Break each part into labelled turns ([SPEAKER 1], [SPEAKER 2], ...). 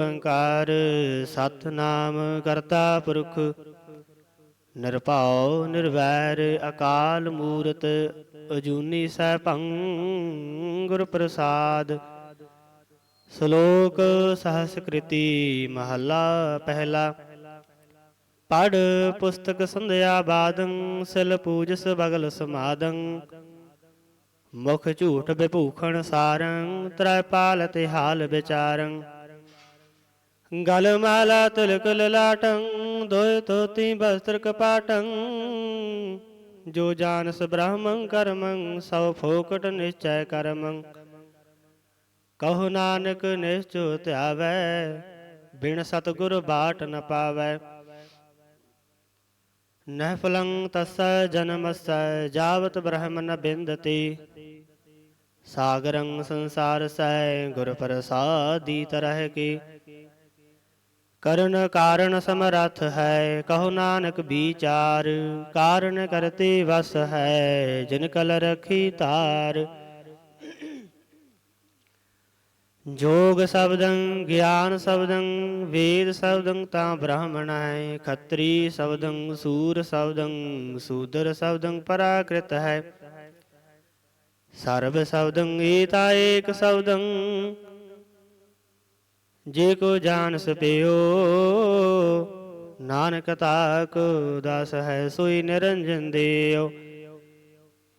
[SPEAKER 1] ਓੰਕਾਰ ਸਤਨਾਮ ਕਰਤਾ ਪੁਰਖ, ਨਿਰਭਉ ਨਿਰਵੈਰ ਅਕਾਲ ਮੂਰਤ, ਅਜੂਨੀ ਸੈਭੰ ਗੁਰ ਪ੍ਰਸਾਦ। ਸ਼ਲੋਕ ਸਹਸਕ੍ਰਿਤੀ ਮਹੱਲਾ ਪਹਿਲਾ। ਪੜ ਪੁਸਤਕ ਸੰਧਿਆ ਬਾਦੰ, ਸਿਲ ਪੂਜਸ ਬਗਲ ਸਮਾਦੰ। ਮੁਖ ਝੂਠ ਬਿਭੂਖਣ ਸਾਰੰ, ਤ੍ਰੈ ਪਾਲ ਤੇ ਹਾਲ ਵਿਚਾਰੰ। ਗਲ ਮਾਲਾ ਤਿਲਕ ਲਲਾਟੰ, ਦੋਇ ਤੋਤੀ ਬਸਤਰ ਕਪਾਟੰ ਜੋ ਜਾਣਸ ਬ੍ਰਹਮੰ ਕਰਮੰ, ਸਭ ਫੋਕਟ ਨਿਸ਼ਚੈ ਕਰਮੰ। ਕਹੋ ਨਾਨਕ ਨਿਸ਼ਚੋ ਧਿਆਵੈ, ਬਿਨ ਸਤਗੁਰ ਬਾਟ ਨ ਪਾਵੈ। ਨਹਿ ਫਲੰ ਤਸੈ ਜਨਮਸੈ ਜਾਵਤ ਬ੍ਰਹਮ ਨ ਬਿੰਦਤੀ। ਸਾਗਰੰ ਸੰਸਾਰ ਸੈ, ਗੁਰ ਪ੍ਰਸਾਦੀ ਤਰਹਿ ਕੀ। ਕਰਨ ਕਾਰਨ ਸਮਰਥ ਹੈ, ਕਹੋ ਨਾਨਕ ਵਿਚਾਰ, ਕਾਰਨ ਕਰਤੇ ਵਸ ਹੈ, ਜਿਨ ਕਲ ਰਖੀ ਧਾਰ। ਜੋਗ ਸ਼ਬਦੰ, ਗਿਆਨ ਸ਼ਬਦੰ, ਵੇਦ ਸ਼ਬਦੰ ਤਾਂ ਬ੍ਰਾਹਮਣ ਹੈ, ਖੱਤਰੀ ਸ਼ਬਦੰ, ਸੂਰ ਸ਼ਬਦੰ, ਸੂਦਰ ਸ਼ਬਦੰ ਪਰਾਕ੍ਰਿਤ ਹੈ। ਸਰਬ ਸ਼ਬਦੰ, ਏਤਾ ਏਕ ਸ਼ਬਦੰ ਜੇ ਕੋ ਜਾਣ ਸਪਿਓ, ਨਾਨਕ ਤਾਕ ਦਾਸ ਹੈ, ਸੋਈ ਨਿਰੰਜਨ ਦੇਉ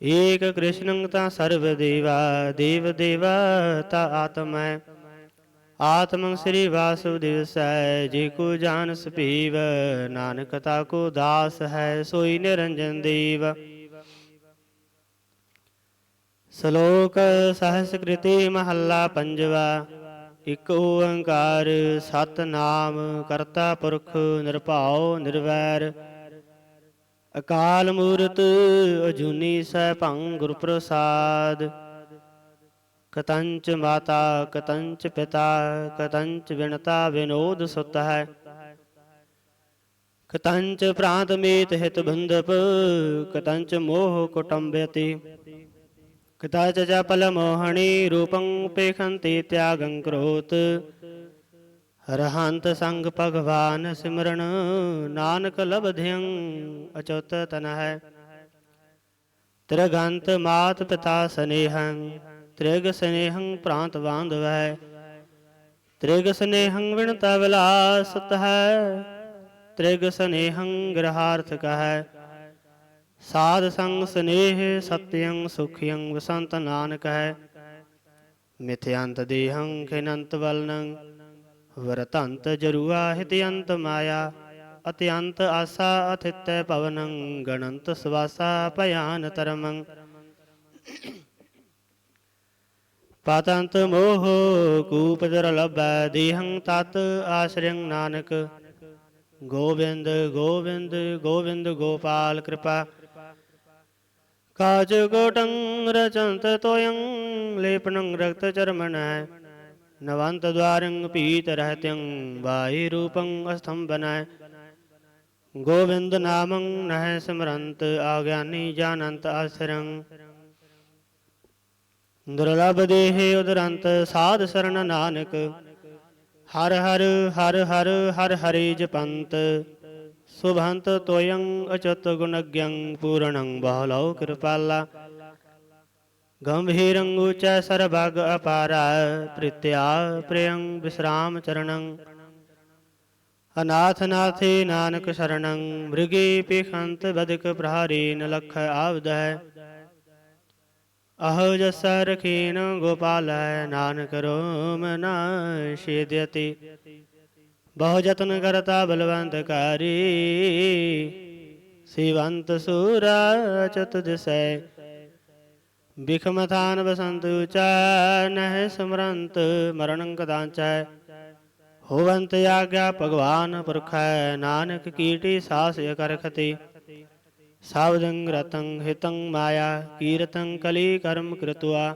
[SPEAKER 1] ਏਕ ਕ੍ਰਿਸ਼ਨੰ ਤਾਂ ਸਰਬ ਦੇਵਾ, ਦੇਵ ਦੇਵਾ ਤਾ ਆਤਮੈ ਆਤਮੰ ਸ੍ਰੀ ਵਾਸੁਦੇਵ ਸੈ ਜੇ ਕੋ ਜਾਣ ਸਪੀਵ, ਨਾਨਕ ਤਾ ਕੋ ਦਾਸ ਹੈ, ਸੋਈ ਨਿਰੰਜਨ ਦੇਵ। ਸ਼ਲੋਕ ਸਹਸਕ੍ਰਿਤੀ ਮਹੱਲਾ ਪੰਜਵਾ। ਇਕ ਓੰਕਾਰ ਸਤਨਾਮ ਕਰਤਾ ਪੁਰਖ ਨਿਰਭਉ ਨਿਰਵੈਰ। ਅਕਾਲ ਮੂਰਤ ਅਜੂਨੀ ਸੈਭੰ ਗੁਰ ਪ੍ਰਸਾਦ ਕਤੰਚ ਮਾਤਾ ਕਤੰਚ ਪਿਤਾ ਕਤੰਚ ਵਿਣਤਾ ਵਿਨੋਦ ਸੁਤ ਹੈ। ਕਤੰਚ ਪ੍ਰਾਂਤ ਮੀਤ ਹਿਤ ਬੰਧਪ ਕਤੰਚ ਮੋਹ ਕੁਟੰਬਯਤੀ ਕਤਚ ਜਪਲ ਮੋਹਣੀ ਰੂਪੰ ਪੇਖੰਤੀ ਤਿਆਗੰ ਕਰੋਤ। ਸੰਗ ਭਗਵਾਨ ਸਿਮਰਨ, ਨਾਨਕ ਲਬਧਿਯੰ ਅਚੁੱਤ ਤਨ ਹੈ ਤ੍ਰਿਗੰਤ ਮਾਤ ਪਿਤਾ ਸਨੇਹੰ, ਤ੍ਰਿਗ ਸਨੇਹੰ ਪ੍ਰਾਂਤ ਬਾਂਧਵੈ ਤ੍ਰਿਗ ਸਨੇਹੰ ਵਿਣਤਾ ਵਿਲਾਸਤ ਹੈ ਤ੍ਰਿਗ ਸਨੇਹੰ ਗ੍ਰਹਾਰਥ ਕਹੈ। ਸਾਧ ਸੰਗ ਸਨੇਹ ਸਤਯੰ ਸੁਖਯੰ ਵਸੰਤ ਨਾਨਕ ਹੈ। ਮਿਥਯੰਤ ਦੇਹੰ, ਖਿਨੰਤ ਵਲਨੰ ਵਰਤੰਤ ਜਰੂਆ ਹਿਤਯੰਤ ਮਾਇਆ ਅਤਿਅੰਤ ਆਸਾ ਅਥਿਤੈ ਭਵਨੰ ਗਣੰਤ ਸਵਾਸਾ ਭਿਆਨ ਤਰਮੰ ਪਾਤੰਤ ਮੋਹ, ਕੂਪ ਦੁਰਲਭੈ ਦੇਹੰ ਤਤ ਆਸ਼ਰਿਯੰ ਨਾਨਕ। ਗੋਬਿੰਦ ਗੋਬਿੰਦ ਗੋਬਿੰਦ ਗੋਪਾਲ ਕਿਰਪਾ। ਕਾਜ ਕੋਟੰ ਰਚੰਤ ਤੋਯੰ ਲੇਪਨੰ ਰਕਤ ਚਰਮਣੈ ਨਵੰਤ ਦਵਾਰੰ ਪੀਤ ਰਹਤੰ ਬਾਈ ਰੂਪੰ ਅਸਥੰਬਨੈ ਗੋਵਿੰਦ ਨਾਮੰ ਨਹਿ ਸਿਮਰੰਤ ਆਗਿਆਨੀ ਜਾਨੰਤ ਆਸਰੰ ਦੁਰਲਭ ਦੇਹ ਉਦਰੰਤ ਸਾਧ ਸਰਣ ਨਾਨਕ ਹਰ ਹਰ ਹਰ ਹਰ ਹਰ ਹਰੀ ਜਪੰਤ ਸੁਭੰਤ ਤੋਯੰ ਅਚਤ ਗੁਣਗਯੰ ਪੂਰਣੰ ਬਹਲੋ ਕਿਰਪਾਲਾ ਗੰਭੀਰੰ ਉਚੈ ਸਰਬਗ ਅਪਾਰਾ ਪ੍ਰਿਤਿਆ ਪ੍ਰਿਯੰ ਵਿਸਰਾਮ ਚਰਣੰ ਅਨਾਥ ਨਾਨਕ ਸ਼ਰਣੰ ਮ੍ਰਿਗੇ ਪੇਖੰਤ ਬਦਕ ਪ੍ਰਹਾਰੇ ਨ ਲਖ ਆਵਦੈ ਅਹੋ ਜਸ ਰਖੀਨ ਗੋਪਾਲੈ ਨਾਨਕ ਰੋਮ ਨ ਛੇਦਯਤੀ ਬਹੁ ਯਤਨ ਕਰਤਾ ਬਲਵੰਤ ਕਾਰੀ ਸਿਵੰਤ ਸੂਰਾ ਚਤ ਦਿਸੈ ਬਿਖਮ ਬਸੰਤ ਉਚਾ ਨਹਿ ਸਮਰੰਤ ਮਰਣੰ ਕਦਾਚੈ ਹੋਵੰਤ ਆਗਿਆ ਭਗਵਾਨ ਪੁਰਖੈ ਨਾਨਕ ਕੀਟੀ ਸਾਸ ਕਰਖਤੀ ਸਾਵਦੰ ਰਤੰ ਹਿਤੰ ਮਾਇਆ ਕੀਰਤੰ ਕਲੀ ਕਰਮ ਕ੍ਰਤੁਆ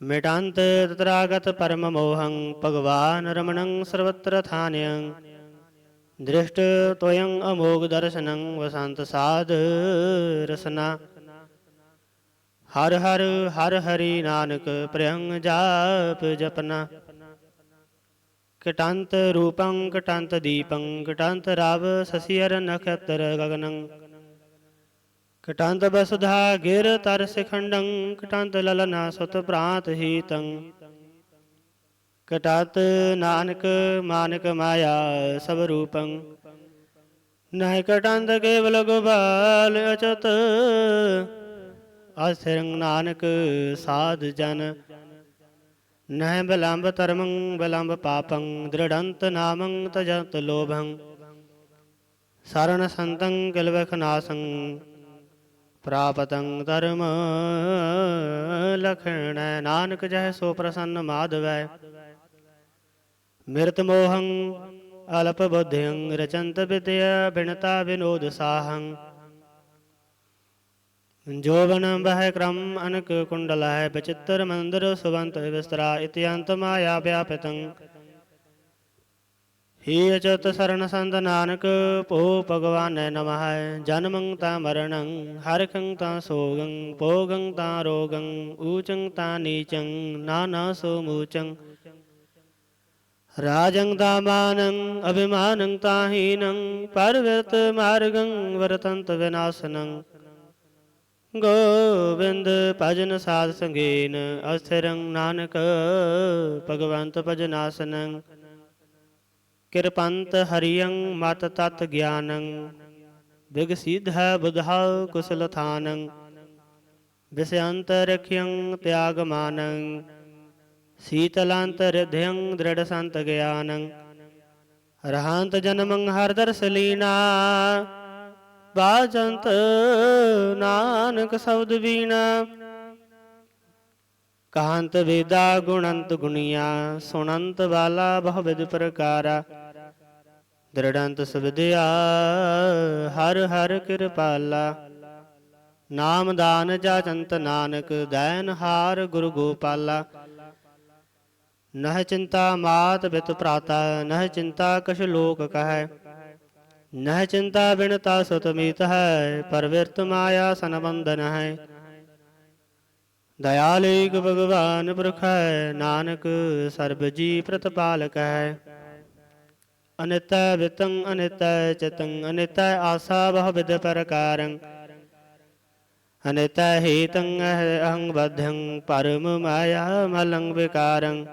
[SPEAKER 1] ਮਿਟੰਤ ਤਤਰਾਗਤ ਪਰਮ ਮੋਹੰ ਭਗਵਾਨ ਰਮਣੰ ਸਰਵਤਰ ਥਾਨਯੰ ਦ੍ਰਿਸ਼ਟ ਵਸੰਤ ਰਸਨਾ ਹਰ ਹਰ ਹਰ ਹਰੀ ਨਾਨਕ ਪ੍ਰਿਯੰਗ ਜਾਪ ਜਪਨਾ ਕਟੰਤ ਰੂਪੰ ਕਟੰਤ ਦੀਪੰ ਕਟੰਤ ਰਵ ਸਸਿਅਰ ਨਖਤਰ ਗਗਨੰ ਕਟੰਤ ਬਸੁਧਾ ਗਿਰ ਤਰ ਸਿਖੰਡੰ ਕਟੰਤ ਲਲਨਾ ਸੁਤ ਪ੍ਰਾਂਤ ਹੀਤੰ। ਕਟਤ ਨਾਨਕ ਮਾਨਕ ਮਾਇਆ ਸਭ ਰੂਪੰ। ਨਹਿ ਕਟੰਤ ਕੇਵਲ ਗੋਬਾਲ ਅਚਤ ਅਸਰੰ ਨਾਨਕ ਸਾਧ ਜਨ। ਨਹਿ ਬਲੰਬ ਧਰਮੰ, ਬਲੰਬ ਪਾਪੰ, ਦ੍ਰਿੜੰਤ ਨਾਮੰ ਤਜੰਤ ਲੋਭੰ। ਸਰਣ ਸੰਤੰ ਕਿਲਵਖ ਨਾਸੰ। ਪ੍ਰਾਪਤੰ ਧਰਮ ਲਖਣ ਨਾਨਕ ਜਹ ਸੋ ਪ੍ਰਸੰਨ ਮਾਧਵੈ। ਮਿਰਤ ਮੋਹੰ ਅਲਪ ਬੁੱਧਿੰ ਰਚੰਤ ਵਿਦਿਆ ਬਿਨਤਾ ਵਿਨੋਦ ਸਾਹੰ। ਜੋਬਨ ਬਹਿ ਕ੍ਰਮ ਅਨਕ ਕੁੰਡਲ ਹੈ ਬਚਿੱਤਰ ਮੰਦਰ ਸੁਵੰਤ ਵਿਸਤਰਾ, ਇਤਿਅੰਤ ਮਾਇਆ ਵਿਆਪਿਤੰ। ਹੀ ਅਚਤ ਸਰਣ ਸੰਤ ਨਾਨਕ ਭੋ ਭਗਵਾਨੈ ਨਮః, ਜਨਮੰ ਤਾ ਮਰਣੰ ਹਰਖੰ ਤਾ ਸੋਗੰ, ਭੋਗੰ ਤਾ ਰੋਗੰ, ਊਚੰ ਤਾ ਨੀਚੰ, ਨਾਨਾ ਸੋ ਮੂਚੰ। ਰਾਜੰ ਦਾਮਾਨੰ ਅਭਿਮਾਨੰ ਤਾਹੀਨੰ ਪਰਵਿਰਤ ਮਾਰਗੰ ਵਰਤੰਤ ਵਿਨਾਸ਼ਨੰ। ਗੋਬਿੰਦ ਭਜਨ ਸਾਧ ਸੰਗੀਨ, ਅਸਥਿਰੰ ਨਾਨਕ, ਭਗਵੰਤ ਭਜਨਾਸਨੰ। ਕਿਰਪੰਤ ਹਰਿਯੰ ਮਤ ਤਤ ਗਿਆਨੰ, ਬਿਗ ਸਿਧਾ ਬੁਧਾ ਕੁਸਲ ਥਾਨੰ ਵਿਸਯੰਤ ਰਖਿਯੰ ਤਿਆਗ ਮਾਨੰ, ਸੀਤਲਾਂਤ ਰਿਧਯੰ ਦ੍ਰਿੜ ਸੰਤ ਗਿਆਨੰ, ਰਹਾੰਤ ਜਨਮੰ ਹਰ ਦਰਸ ਲੀਨਾ, ਬਾਜੰਤ ਨਾਨਕ ਸ਼ਬਦ ਵੀਣਾ। ਕਾਂਤ ਵੇਦਾ ਗੁਣੰਤ ਗੁਣੀਆ, ਸੁਣੰਤ ਵਾਲਾ ਬਹੁ ਵਿਦ ਪ੍ਰਕਾਰਾ। ਦ੍ਰਿੜੰਤ ਸੁਵਿਦਿਆ ਹਰ ਹਰ ਕਿਰਪਾਲਾ। ਨਾਮ ਦਾਨ ਜਾਚੰਤ ਨਾਨਕ, ਦੈਨ ਹਾਰ ਗੁਰੂ ਗੋਪਾਲਾ। ਨਹ ਚਿੰਤਾ ਮਾਤ ਬਿਤ ਭਰਾਤਾ, ਨਹ ਚਿੰਤਾ ਕਛ ਲੋਕ ਕਹੈ। ਨਹ ਚਿੰਤਾ ਬਿਨਤਾ ਸੁਤ ਹੈ ਪਰਵਿਰਤ ਮਾਇਆ ਸੰਬੰਧਨ ਹੈ। ਦਇਆਲ ਏਕ ਭਗਵਾਨ ਪੁਰਖ ਨਾਨਕ ਸਰਬ ਜੀ ਪ੍ਰਤਪਾਲਕ ਹੈ। ਅਨਿਤ ਵਿਤੰ ਅਨਿਤ ਚਤੰ, ਅਨਿਤ ਆਸਾ ਬਹੁ ਵਿਦ ਪ੍ਰਕਾਰੰ। ਅਨਿਤ ਹੇਤੰ ਅਹੰ ਬਧੰ, ਪਰਮ ਮਾਇਆ ਮਲੰ ਵਿਕਾਰੰ।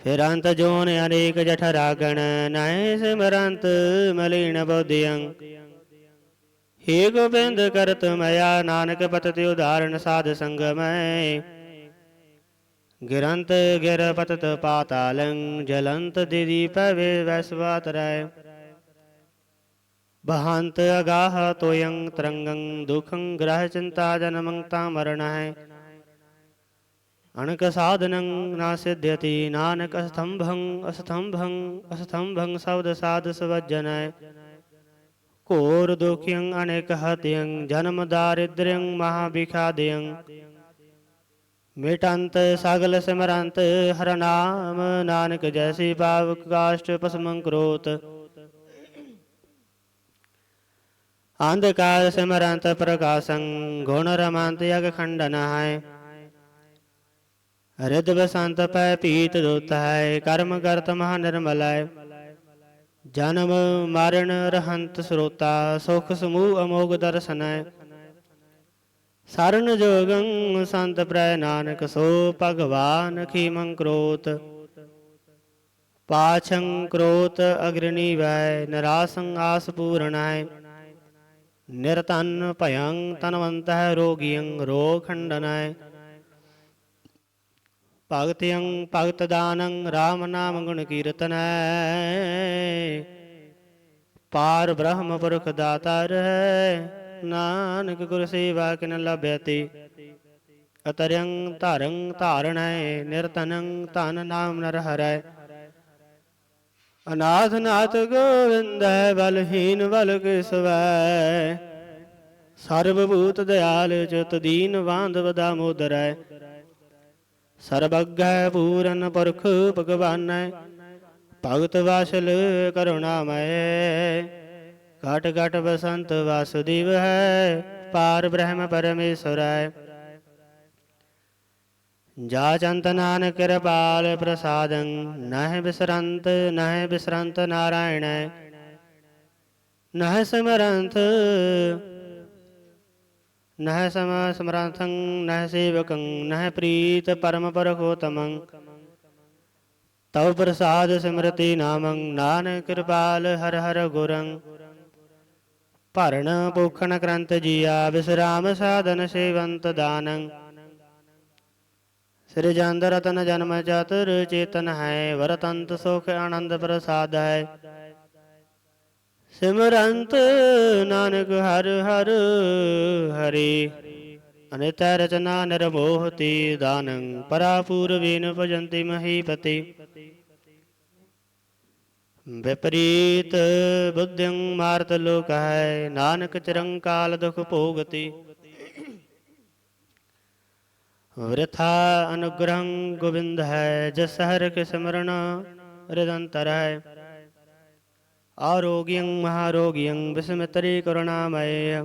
[SPEAKER 1] ਫਿਰ ਜੋਨ ਅਨੇਕ ਜਠ ਰਾਗਣ ਨੈ ਸਿਮਰੰਤ ਮਲੀਨ ਬੋਧਿਯੰ ਹੇ ਗੋਬਿੰਦ ਕਰਤ ਮਇਆ ਨਾਨਕ ਪਤਿ ਉਦਾਹਰਣ ਸਾਧ ਸੰਗ ਮੈਂ ਗਿਰੰਤ ਗਿਰ ਪਤਤ ਪਾਤਾਲੰ, ਜਲੰਤ ਦਿਦੀ ਪਵੇ ਵੈਸਵਾਤ ਰੈ। ਬਹੰਤ ਅਗਾਹ ਤੋਯੰ ਤਰੰਗੰ, ਦੁਖੰ ਗ੍ਰਹ ਚਿੰਤਾ ਜਨਮੰ ਤਾ ਮਰਨ ਅਣਕ ਸਾਧਨੰ ਨਾ ਸਿਧਯਤੀ ਨਾਨਕ ਅਸਤੰਭੰ ਅਸਤੰਭੰ ਅਸਤੰਭੰ ਸਬਦ ਸਾਧ ਸਵਜਨੈ ਘੋਰ ਦੁਖਿਯੰ ਅਨੇਕ ਹਤਿਯੰ ਜਨਮ ਦਾਰਿਦ੍ਰਯੰ ਮਹਾ ਵਿਖਾਦਿਯੰ ਮਿਟੰਤ, ਸਗਲ ਸਿਮਰੰਤ, ਹਰ ਨਾਮ, ਨਾਨਕ ਜੈਸੀ ਪਾਵਕ ਕਾਸ਼ਟ, ਪਸਮੰ ਕਰੋਤ। ਅੰਧਕਾਰ ਸਿਮਰੰਤ, ਪ੍ਰਕਾਸ਼ੰ, ਗੁਣ ਰਮੰਤ ਯਗ ਖੰਡਨ ਹੈ ਰਿਦ ਬਸੰਤ ਪੈ ਪੀਤ ਦੁਤ ਹੈ, ਕਰਮ ਕਰਤ ਮਹਾ ਨਿਰਮਲ। ਹੈ ਜਨਮ ਮਰਨ ਰਹੰਤ ਸਰੋਤਾ, ਸੁਖ ਸਮੂਹ ਅਮੋਗ ਦਰਸ਼ਨ ਹੈ। ਸਰਨ ਜੋਗੰ ਸੰਤ ਪ੍ਰੈ ਨਾਨਕ ਸੋ, ਭਗਵਾਨ ਖੀਮੰ ਕਰੋਤ। ਪਾਛੰ ਕਰੋਤ ਅਗਰਣੀ ਵੈ, ਨਰਾਸੰ ਆਸ ਪੂਰਣਾਇ ਨਿਰਤਨ ਭਯੰ ਤਨਵੰਤः ਰੋਗੀਯੰ ਰੋਗ ਖੰਡਨਾਇ ਭਗਤਿਯੰ ਭਗਤ ਦਾਨੰ RAM ਨਾਮ ਗੁਣ ਕੀਰਤਨੈ। ਪਾਰ ਬ੍ਰਹਮ ਪੁਰਖ ਦਾਤਾਰ ਹੈ ਨਾਨਕ ਗੁਰ ਸੇਵਾ ਕਿਨ ਲਭਯਤੀ ਅਤਰਯੰ ਧਾਰੰ ਧਾਰਣੈ, ਨਿਰਤਨੰ ਧਨ ਨਾਮ ਨਰ ਹਰੈ। ਅਨਾਥ ਨਾਥ ਗੋਵਿੰਦ ਬਲਹੀਨ ਬਲ ਕਿਸਵੈ। ਸਰਬ ਭੂਤ ਦਿਆਲ ਚਿਤ ਦੀਨ ਵਾਂਧ ਵਦਾ ਮੋਦਰੈ। ਸਰਬਗ੍ਗੈ ਪੂਰਨ ਪੁਰਖ ਭਗਵਾਨੈ, ਭਗਤ ਵਾਸਲ ਕਰੁਣਾਮੈ ਘਟ ਘਟ ਬਸੰਤ ਵਾਸੁਦੇਵ ਹੈ, ਪਾਰ ਬ੍ਰਹਮ ਪਰਮੇਸ਼ਰੈ। ਜਾ ਚੰਤ ਨਾਨਕ ਕਿਰਪਾਲ ਪ੍ਰਸਾਦੰ, ਨਹਿ ਬਿਸਰੰਤ ਨਹਿ ਬਿਸਰੰਤ ਨਾਰਾਇਣੈ। ਨਹਿ ਸਿਮਰੰਤ ਨਹਿ ਸਮ ਸਮਰੰਥੰ, ਨਹਿ ਸੇਵਕੰ, ਨਹਿ ਪ੍ਰੀਤ ਪਰਮ ਪਰਖੋਤਮੰ। ਤਵ ਪ੍ਰਸਾਦ ਸਿਮਰਤੀ ਨਾਮੰ, ਨਾਨਕ ਕਿਰਪਾਲ ਹਰ ਹਰ ਗੁਰੰ। ਭਰਨ ਭੂਖਣ ਕਰੰਤ ਜੀਆ, ਵਿਸਰਾਮ ਸਾਧਨ ਸੇਵੰਤ ਦਾਨੰ। ਸ੍ਰੀ ਜੰਦ ਰਤਨ ਜਨਮ ਚਤੁਰ ਚੇਤਨ ਹੈ, ਵਰਤੰਤ ਸੁਖ ਆਨੰਦ ਪ੍ਰਸਾਦ। ਹੈ ਸਿਮਰੰਤ ਨਾਨਕ ਹਰ ਹਰ ਹਰੀ। ਅਨਿਤ ਰਚਨਾ ਨਿਰਮੋਹਤੀ ਦਾਨੰ, ਪਰਾਪੂਰਵੇਨ ਭਜੰਤੀ ਮਹੀਪਤੀ। ਵਿਪਰੀਤ ਬੁੱਧਿੰ ਮਾਰਤ ਲੋਕ ਹੈ, ਨਾਨਕ ਚਿਰੰਕਾਲ ਦੁਖ ਭੋਗਤੀ। ਵ੍ਰਿਥਾ ਅਨੁਗ੍ਰਹੰ ਗੋਬਿੰਦ ਹੈ, ਜਸ ਹਰਿ ਕੇ ਸਿਮਰਨ ਰਿਦੰਤਰ ਹੈ। ਆਰੋਗਿਯੰ ਮਹਾਰੋਗਿਯੰ ਵਿਸਮਿਤਰੀ ਕਰੁਣਾਮਯ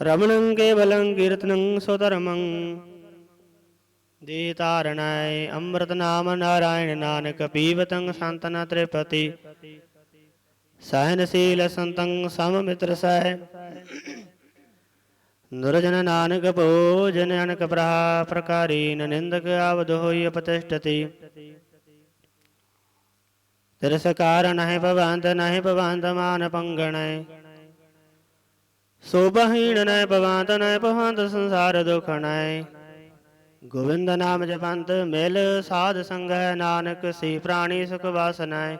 [SPEAKER 1] ਰਮਣੰ ਕੇਵਲੰ ਕੀਰਤਨੰ ਸੁਧਰਮੰ ਦੇ ਤਾਰਣਾਏ ਅੰਮ੍ਰਿਤ ਨਾਮ ਨਾਰਾਇਣ ਨਾਨਕ ਪੀਵਤੰ ਸੰਤਨ ਤ੍ਰਿਪਤੀ ਸਹਨਸ਼ੀਲ ਸੰਤੰ ਸਮ ਮਿਤਰ ਸਹਿ ਨਿਰਜਨ ਨਾਨਕ ਭੋਜਨ ਅਨਕ ਪ੍ਰਹਾ ਪ੍ਰਕਾਰੀਨ ਨਿੰਦਕ ਆਵਦ ਭਵੰਤ, ਨਹਿ ਭਵੰਤ ਮਾਨ ਪੰਗਣੈ। ਸੋਭਹੀਣ ਨਹਿ ਭਵੰਤ ਨਹਿ ਭਵੰਤ ਸੰਸਾਰ ਦੁਖਣੈ ਗੋਵਿੰਦ ਨਾਮ ਜਪੰਤ, ਮਿਲ ਸਾਧ ਸੰਗਹਿ, ਨਾਨਕ ਸੀ ਪ੍ਰਾਣੀ ਸੁਖ ਵਾਸਨੈ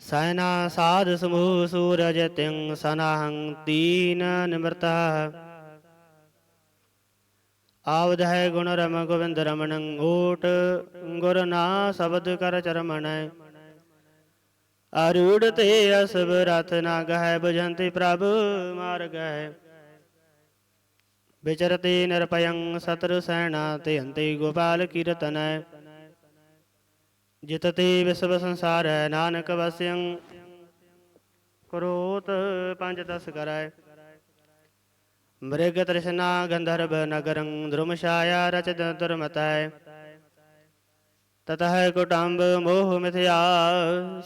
[SPEAKER 1] ਸੈਨਾ ਸਾਧ ਸਮੂਹ ਸੂਰਜ ਤਿੰ ਸਨਾਹੰ, ਤੀਨ ਨਿਮਰਤਾ। ਆਵਦ ਹੈ ਗੁਣ ਰਮ ਗੋਵਿੰਦ ਰਮਣੰ ਓਟ ਗੁਰ ਨਾ ਸ਼ਬਦ ਕਰ ਚਰਮਣੈ। ਅਰੂੜ ਤੇ ਅਸਬ ਰਥ ਨਾ ਗਹਿ ਬਜੰਤੀ ਪ੍ਰਭ ਮਾਰਗ ਹੈ। ਵਿਚਰਤੇ ਨਿਰਪਯੰ ਸਤਰ ਸੈਨਾ ਤੇ ਅੰਤੇ ਗੋਪਾਲ ਕੀਰਤਨੈ। ਜਿਤਤੇ ਵਿਸਵ ਸੰਸਾਰ ਹੈ ਨਾਨਕ ਵਸਿਅੰ ਕਰੋਤ ਪੰਜ ਦਸ ਕਰੈ। ਮ੍ਰਿਗ ਤ੍ਰਿਸ਼ਨਾ ਗੰਧਰਵ ਨਗਰੰ ਧਰਮਸ਼ਾਇਆ ਰਚਦ ਦੁਰਮਤੈ ਤਤਹ ਕੁਟੰਬ ਮੋਹ ਮਿਥਿਆ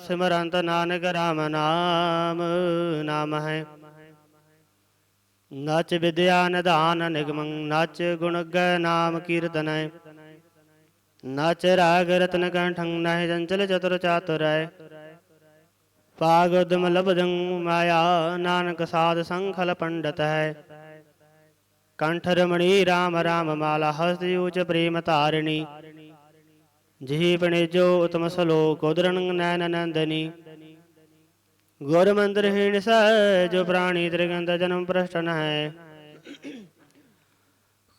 [SPEAKER 1] ਸਿਮਰੰਤ ਨਾਨਕ ਰਾਮ ਨਾਮ ਨਾਮ ਹੈ ਨਚ ਵਿਦਿਆ ਨਿਧਾਨ ਨਿਗਮੰ ਨਚ ਗੁਣ ਗੈ ਨਾਮ ਕੀਰਤਨੈ ਨਚ ਰਾਗ ਰਤਨ ਕੰਠੰ ਨਹਿ ਚੰਚਲ ਚਤੁਰ ਚਾਤੁਰੈ ਪਾਗ ਉਦਮ ਲਬਦੰ ਮਾਇਆ ਨਾਨਕ ਸਾਧ ਸੰਖਲ ਪੰਡਤ ਹੈ ਕੰਠ ਰਮਣੀ RAM RAM ਮਾਲਾ, ਹਸਤ ਊਚ ਪ੍ਰੇਮ ਧਾਰਿਣੀ ਜਿਹ ਪਣੇ ਉਤਮ ਸਲੋਕ ਉਦਰਣ ਨੈਨ ਨੰਦਨੀ। ਗੁਰ ਮੰਦਰ ਹੀਣ ਸਹਿ ਜੋ ਪ੍ਰਾਣੀ ਤ੍ਰਿਗੰਧ ਜਨਮ ਪ੍ਰਸ਼ਟਨ ਹੈ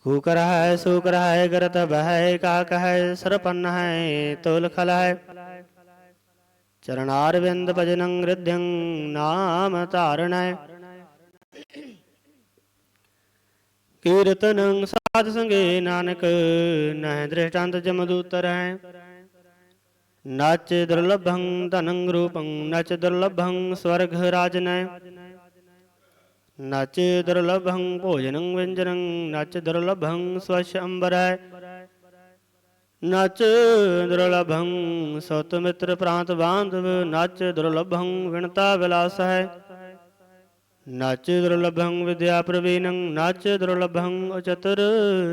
[SPEAKER 1] ਕੂ ਕਰਹਿ, ਸੂ ਕਰਹਿ, ਗਰਤ ਬਹਿ, ਕਾ ਕਹੈ ਸਰਪਨ ਹੈ ਤੋਲ ਖਲ ਹੈ ਚਰਨਾਰ ਭਜਨੰ ਰਿਧਿੰ, ਨਾਮ ਧਾਰਣੈ ਕੀਰਤਨੰ ਸਾਧ ਸੰਗੇ ਨਾਨਕ, ਨਹਿ ਦ੍ਰਿਸ਼ਟਾਂਤ ਜਮਦੂਤਰ ਹੈ। ਨਚ ਦੁਰਲਭੰ ਧਨੰ ਰੂਪੰ, ਨਚ ਦੁਰਲਭੰ ਸਵਰਗ ਰਾਜਨੈ। ਨਚ ਦੁਰਲਭੰ ਭੋਜਨੰ ਵਿੰਜਨੰ, ਨਚ ਦੁਰਲਭੰ ਸਵਛ ਅੰਬਰੈ। ਨਚ ਦੁਰਲਭੰ ਸਤ ਮਿੱਤਰ ਪ੍ਰਾਂਤ ਬਾਂਧਵ, ਨਚ ਦੁਰਲਭੰ ਵਿਣਤਾ ਵਿਲਾਸ ਹੈ। ਨਚ ਦੁਰਲਭੰ ਵਿਦਿਆ ਪ੍ਰਵੀਨੰ ਨਚ ਦੁਰਲਭੰ ਅਚਤੁਰ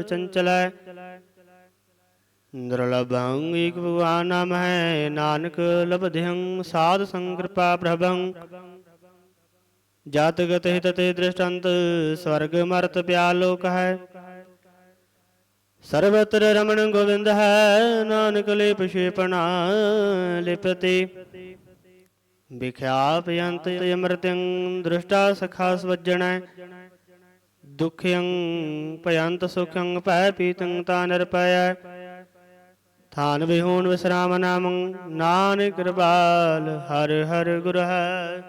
[SPEAKER 1] ਚੰਚਲੈ। ਦੁਰਲਭੰ ਏਕ ਭਗਵਾਨ ਨਾਮ ਹੈ, ਨਾਨਕ ਲਬਧਿੰ ਸਾਧ ਸੰਕਿਰਪਾ ਪ੍ਰਭੰ। ਜਤ ਗਤ ਹਿਤ ਤੇ ਦ੍ਰਿਸ਼ਟੰਤ, ਸਵਰਗ ਮਰਤ ਪਿਆਲੋਕ ਹੈ। ਸਰਵਤਰ ਰਮਣ ਗੋਬਿੰਦ ਹੈ, ਨਾਨਕ ਲੇਪ ਛੇਪਣਾ ਲਿਪਤੀ। ਵਿਖਿਆਪਯੰਤ ਅਮਰਤੰ ਦ੍ਰਿਸ਼ਟਾ ਸਖਾ ਸਵਜਣੈ। ਦੁਖਯੰ ਭਯੰਤ ਸੁਖੰ ਭੈ ਪੀਤੰ ਤਾ ਨਿਰਪਯੈ ਥਾਨ ਵਿਹੂਣ ਵਿਸਰਾਮ ਨਾਮੰ, ਨਾਨਕ ਕਿਰਪਾਲ ਹਰ ਹਰ ਗੁਰ ਹੈ